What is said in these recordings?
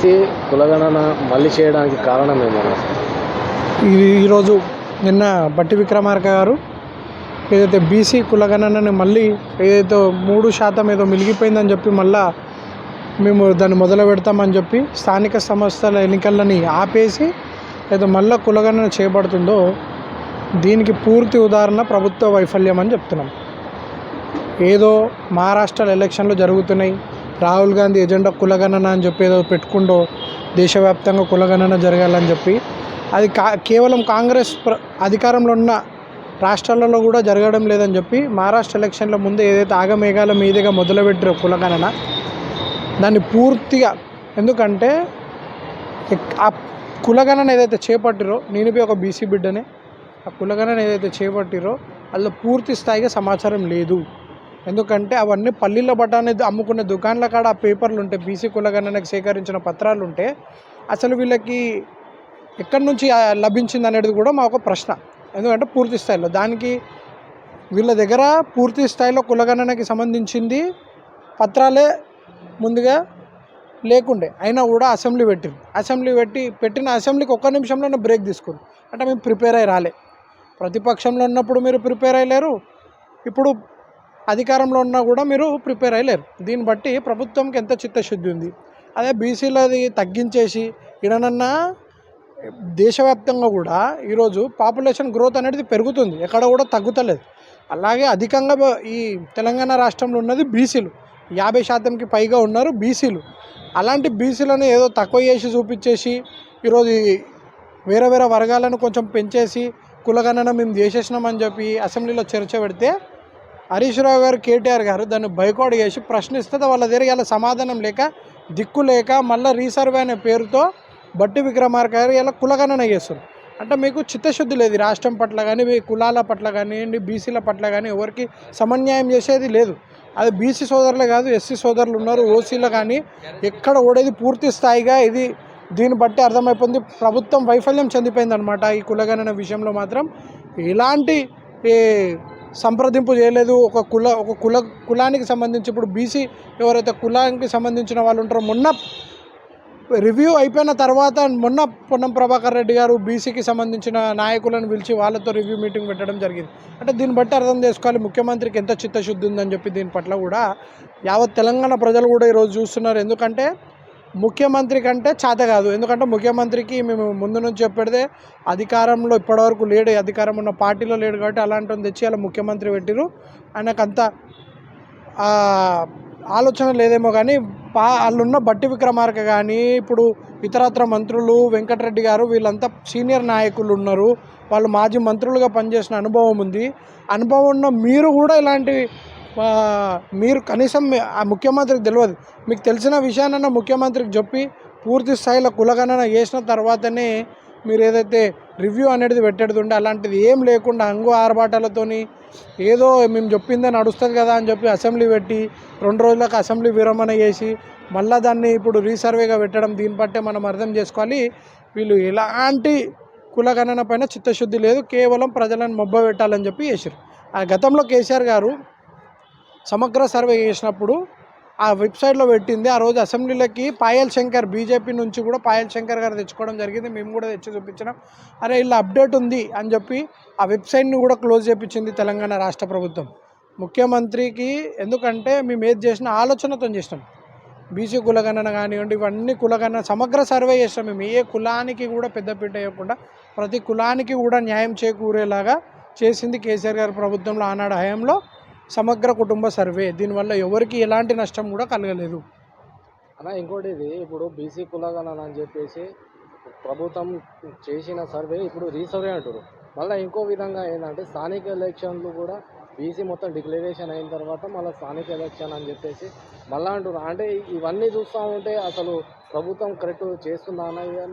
చేసి కులగణన మళ్ళీ చేయడానికి కారణం ఏమన్నా ఇది ఈరోజు నిన్న బట్టి విక్రమార్క గారు ఏదైతే బీసీ కులగణనని మళ్ళీ ఏదైతే మూడు శాతం ఏదో మిలిగిపోయిందని చెప్పి మళ్ళా మేము దాన్ని మొదలు పెడతామని చెప్పి స్థానిక సంస్థల ఎన్నికలని ఆపేసి ఏదో మళ్ళా కులగణన చేయబడుతుందో దీనికి పూర్తి ఉదాహరణ ప్రభుత్వ వైఫల్యం అని చెప్తున్నాం. ఏదో మహారాష్ట్ర ఎలక్షన్లు జరుగుతున్నాయి. రాహుల్ గాంధీ ఎజెండా కులగణన అని చెప్పి ఏదో పెట్టుకుంటూ దేశవ్యాప్తంగా కులగణన జరగాలని చెప్పి అది కా కేవలం కాంగ్రెస్ ప్ర అధికారంలో ఉన్న రాష్ట్రాలలో కూడా జరగడం లేదని చెప్పి మహారాష్ట్ర ఎలక్షన్ల ముందే ఏదైతే ఆగమేఘాల మీదుగా మొదలుపెట్టారో కులగణన దాన్ని పూర్తిగా ఎందుకంటే ఆ కులగణన ఏదైతే చేపట్టిరో నేను ఒక బీసీ బిడ్డనే ఆ కులగణన ఏదైతే చేపట్టిరో అందులో పూర్తి స్థాయిగా సమాచారం లేదు. ఎందుకంటే అవన్నీ పల్లీల బఠానీ అమ్ముకునే దుకాణాల కాడ ఆ పేపర్లు ఉంటాయి బీసీ కులగణనకు సేకరించిన పత్రాలు ఉంటే అసలు వీళ్ళకి ఎక్కడి నుంచి లభించింది అనేది కూడా మా ఒక ప్రశ్న. ఎందుకంటే పూర్తి స్థాయిలో దానికి వీళ్ళ దగ్గర పూర్తి స్థాయిలో కులగణనకి సంబంధించింది పత్రాలే ముందుగా లేకుండే. అయినా కూడా అసెంబ్లీ పెట్టింది అసెంబ్లీ పెట్టి పెట్టిన అసెంబ్లీకి ఒక్క నిమిషంలోనే బ్రేక్ తీసుకుంది అంటే మేము ప్రిపేర్ అయ్యి రాలే. ప్రతిపక్షంలో ఉన్నప్పుడు మీరు ప్రిపేర్ అయ్యలేరు. ఇప్పుడు అధికారంలో ఉన్నా కూడా మీరు ప్రిపేర్ అయ్యలేరు. దీన్ని బట్టి ప్రభుత్వంకి ఎంత చిత్తశుద్ధి ఉంది? అదే బీసీలది తగ్గించేసి ఇడనన్నా దేశవ్యాప్తంగా కూడా ఈరోజు పాపులేషన్ గ్రోత్ అనేది పెరుగుతుంది. ఎక్కడ కూడా తగ్గుతలేదు. అలాగే అధికంగా ఈ తెలంగాణ రాష్ట్రంలో ఉన్నది బీసీలు. యాభై శాతంకి పైగా ఉన్నారు బీసీలు. అలాంటి బీసీలను ఏదో తక్కువ చేసి చూపించేసి ఈరోజు వేరే వేరే వర్గాలను కొంచెం పెంచేసి కులగణన మేము చేసేసినామని చెప్పి అసెంబ్లీలో చర్చ పెడితే హరీష్ రావు గారు కేటీఆర్ గారు దాన్ని బైకాట్ చేసి ప్రశ్నిస్తే వాళ్ళ దగ్గర ఇలా సమాధానం లేక దిక్కు లేక మళ్ళీ రీసర్వే అనే పేరుతో బట్టి విక్రమార్క గారు ఇలా కులగణన చేస్తారు అంటే మీకు చిత్తశుద్ధి లేదు రాష్ట్రం పట్ల కానీ మీ కులాల పట్ల కానివ్వండి బీసీల పట్ల కానీ ఎవరికి సమన్యాయం చేసేది లేదు. అది బీసీ సోదరులే కాదు ఎస్సీ సోదరులు ఉన్నారు ఓసీలు కానీ ఎక్కడ ఓడేది పూర్తి స్థాయిగా ఇది దీన్ని బట్టి అర్థమైపోయింది. ప్రభుత్వం వైఫల్యం చెందిపోయింది అనమాట ఈ కులగణన విషయంలో మాత్రం. ఎలాంటి ఏ, సంప్రదింపు చేయలేదు. ఒక కుల ఒక కుల కులానికి సంబంధించి ఇప్పుడు బీసీ ఎవరైతే కులానికి సంబంధించిన వాళ్ళు ఉంటారో మొన్న రివ్యూ అయిపోయిన తర్వాత మొన్న పొన్నం ప్రభాకర్ రెడ్డి గారు బీసీకి సంబంధించిన నాయకులను పిలిచి వాళ్ళతో రివ్యూ మీటింగ్ పెట్టడం జరిగింది. అంటే దీన్ని బట్టి అర్థం చేసుకోవాలి. ముఖ్యమంత్రికి ఎంత చిత్తశుద్ధి ఉందని చెప్పి దీని పట్ల కూడా యావత్ తెలంగాణ ప్రజలు కూడా ఈరోజు చూస్తున్నారు. ఎందుకంటే ముఖ్యమంత్రి కంటే చేత కాదు. ఎందుకంటే ముఖ్యమంత్రికి మేము ముందు నుంచి చెప్పెడితే అధికారంలో ఇప్పటివరకు లేడు అధికారం ఉన్న పార్టీలో లేడు కాబట్టి అలాంటివి తెచ్చి అలా ముఖ్యమంత్రి పెట్టిరు ఆయనకంత అంత ఆలోచన లేదేమో కానీ పా వాళ్ళున్న బట్టి విక్రమార్క కానీ ఇప్పుడు ఇతరత్ర మంత్రులు వెంకటరెడ్డి గారు వీళ్ళంతా సీనియర్ నాయకులు ఉన్నారు. వాళ్ళు మాజీ మంత్రులుగా పనిచేసిన అనుభవం ఉంది. అనుభవం ఉన్న మీరు కూడా ఇలాంటి మీరు కనీసం ఆ ముఖ్యమంత్రికి తెలియదు. మీకు తెలిసిన విషయాన్న ముఖ్యమంత్రికి చెప్పి పూర్తి స్థాయిలో కులగణన చేసిన తర్వాతనే మీరు ఏదైతే రివ్యూ అనేది పెట్టేది ఉండే అలాంటిది ఏం లేకుండా అంగు ఆర్భాటాలతోని ఏదో మేము చెప్పిందే నడుస్తుంది కదా అని చెప్పి అసెంబ్లీ పెట్టి రెండు రోజులకు అసెంబ్లీ విరమణ చేసి మళ్ళీ దాన్ని ఇప్పుడు రీసర్వేగా పెట్టడం దీన్ని బట్టే మనం అర్థం చేసుకోవాలి. వీళ్ళు ఎలాంటి కులగణన పైన చిత్తశుద్ధి లేదు కేవలం ప్రజలను మొబ్బ పెట్టాలని చెప్పి చేశారు ఆ గతంలో కేసీఆర్ గారు సమగ్ర సర్వే చేసినప్పుడు ఆ వెబ్సైట్లో పెట్టింది. ఆ రోజు అసెంబ్లీలకి పాయల్ శంకర్ బీజేపీ నుంచి కూడా పాయల్ శంకర్ గారు తెచ్చుకోవడం జరిగింది. మేము కూడా తెచ్చి చూపించినాం. అరే ఇలా అప్డేట్ ఉంది అని చెప్పి ఆ వెబ్సైట్ని కూడా క్లోజ్ చేయించింది తెలంగాణ రాష్ట్ర ప్రభుత్వం. ముఖ్యమంత్రికి ఎందుకంటే మేము ఏది చేసినా ఆలోచనతో చేసినాం. బీసీ కులగణన కానివ్వండి ఇవన్నీ కులగణన సమగ్ర సర్వే చేసినాం మేము. ఏ కులానికి కూడా పెద్దపీట వేయకుండా ప్రతి కులానికి కూడా న్యాయం చేకూరేలాగా చేసింది కేసీఆర్ గారి ప్రభుత్వంలో ఆనాడు హయాంలో. సమగ్ర కుటుంబ సర్వే. దీనివల్ల ఎవరికి ఎలాంటి నష్టం కూడా కలగలేదు. అలా ఇంకోటి ఇది ఇప్పుడు బీసీ కులగణన అని చెప్పేసి ప్రభుత్వం చేసిన సర్వే ఇప్పుడు రీసర్వే అంటారు మళ్ళీ ఇంకో విధంగా ఏంటంటే స్థానిక ఎలక్షన్లు కూడా బీసీ మొత్తం డిక్లరేషన్ అయిన తర్వాత మళ్ళీ స్థానిక ఎలక్షన్ అని చెప్పేసి మళ్ళీ అంటున్నారు అంటే ఇవన్నీ చూస్తూ ఉంటే అసలు ప్రభుత్వం కరెక్ట్ చేస్తుందా అన్న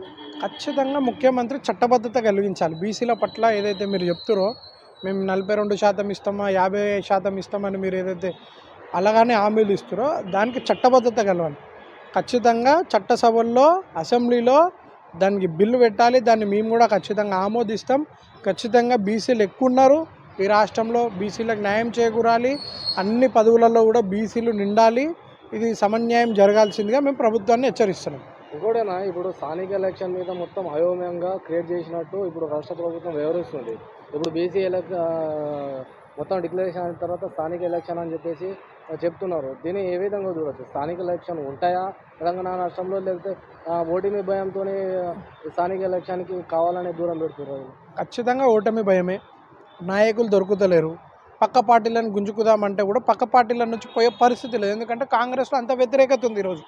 ఖచ్చితంగా ముఖ్యమంత్రి చట్టబద్ధత కలిగించాలి. బీసీల పట్ల ఏదైతే మీరు చెప్తారో మేము నలభై రెండు శాతం ఇస్తామా యాభై శాతం ఇస్తామని మీరు ఏదైతే అలాగానే హామీలు ఇస్తారో దానికి చట్టబద్ధత కలవాలి. ఖచ్చితంగా చట్టసభల్లో అసెంబ్లీలో దానికి బిల్లు పెట్టాలి దాన్ని మేము కూడా ఖచ్చితంగా ఆమోదిస్తాం. ఖచ్చితంగా బీసీలు ఎక్కువ ఉన్నారు ఈ రాష్ట్రంలో బీసీలకు న్యాయం చేకూరాలి. అన్ని పదవులలో కూడా బీసీలు నిండాలి. ఇది సమన్యాయం జరగాల్సిందిగా మేము ప్రభుత్వాన్ని హెచ్చరిస్తున్నాం. ఇంకోటేనా ఇప్పుడు స్థానిక ఎలక్షన్ మీద మొత్తం అయోమయంగా క్రియేట్ చేసినట్టు ఇప్పుడు రాష్ట్ర ప్రభుత్వం వ్యవహరిస్తుంది ఇప్పుడు బీసీ ఎలక్ మొత్తం డిక్లరేషన్ అయిన తర్వాత స్థానిక ఎలక్షన్ అని చెప్పేసి చెప్తున్నారు. దీన్ని ఏ విధంగా చూడొచ్చు? స్థానిక ఎలక్షన్ ఉంటాయా? తెలంగాణ రాష్ట్రంలో లేకపోతే ఓటమి భయంతో స్థానిక ఎలక్షన్కి కావాలనే దూరం పెడుతున్నారు ఖచ్చితంగా ఓటమి భయమే. నాయకులు దొరుకుతలేరు. పక్క పార్టీలను గుంజుకుదామంటే కూడా పక్క పార్టీల నుంచి పోయే పరిస్థితి లేదు. ఎందుకంటే కాంగ్రెస్లో అంత వ్యతిరేకత ఉంది ఈరోజు.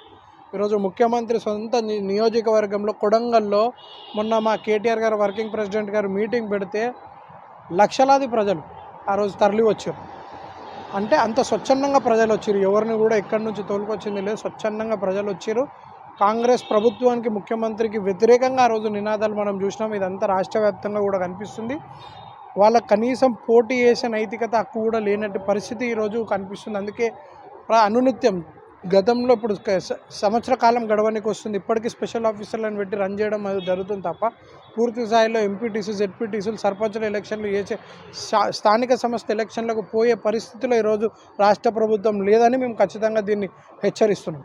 ఈరోజు ముఖ్యమంత్రి సొంత ని- నియోజకవర్గంలో కొడంగల్లో మొన్న మా కేటీఆర్ గారు వర్కింగ్ ప్రెసిడెంట్ గారు మీటింగ్ పెడితే లక్షలాది ప్రజలు ఆ రోజు తరలి వచ్చారు. అంటే అంత స్వచ్ఛందంగా ప్రజలు వచ్చారు. ఎవరిని కూడా ఎక్కడి నుంచి తోలుకొచ్చింది లేదు. స్వచ్ఛందంగా ప్రజలు వచ్చారు. కాంగ్రెస్ ప్రభుత్వానికి ముఖ్యమంత్రికి వ్యతిరేకంగా ఆ రోజు నినాదాలు మనం చూసినాం. ఇదంతా రాష్ట్ర వ్యాప్తంగా కూడా కనిపిస్తుంది. వాళ్ళ కనీసం పోటీ చేసే నైతికత హక్కు కూడా లేనట్టు పరిస్థితి ఈరోజు కనిపిస్తుంది. అందుకే అనునిత్యం గతంలో ఇప్పుడు సంవత్సర కాలం గడవనికి వస్తుంది. ఇప్పటికీ స్పెషల్ ఆఫీసర్లను పెట్టి రన్ చేయడం అది జరుగుతుంది తప్ప పూర్తి స్థాయిలో ఎంపీటీసీ జెడ్పీటీసీలు సర్పంచుల ఎలక్షన్లు చేసే స్థా- స్థానిక సంస్థ ఎలక్షన్లకు పోయే పరిస్థితిలో ఈరోజు రాష్ట్ర ప్రభుత్వం లేదని మేము ఖచ్చితంగా దీన్ని హెచ్చరిస్తున్నాం.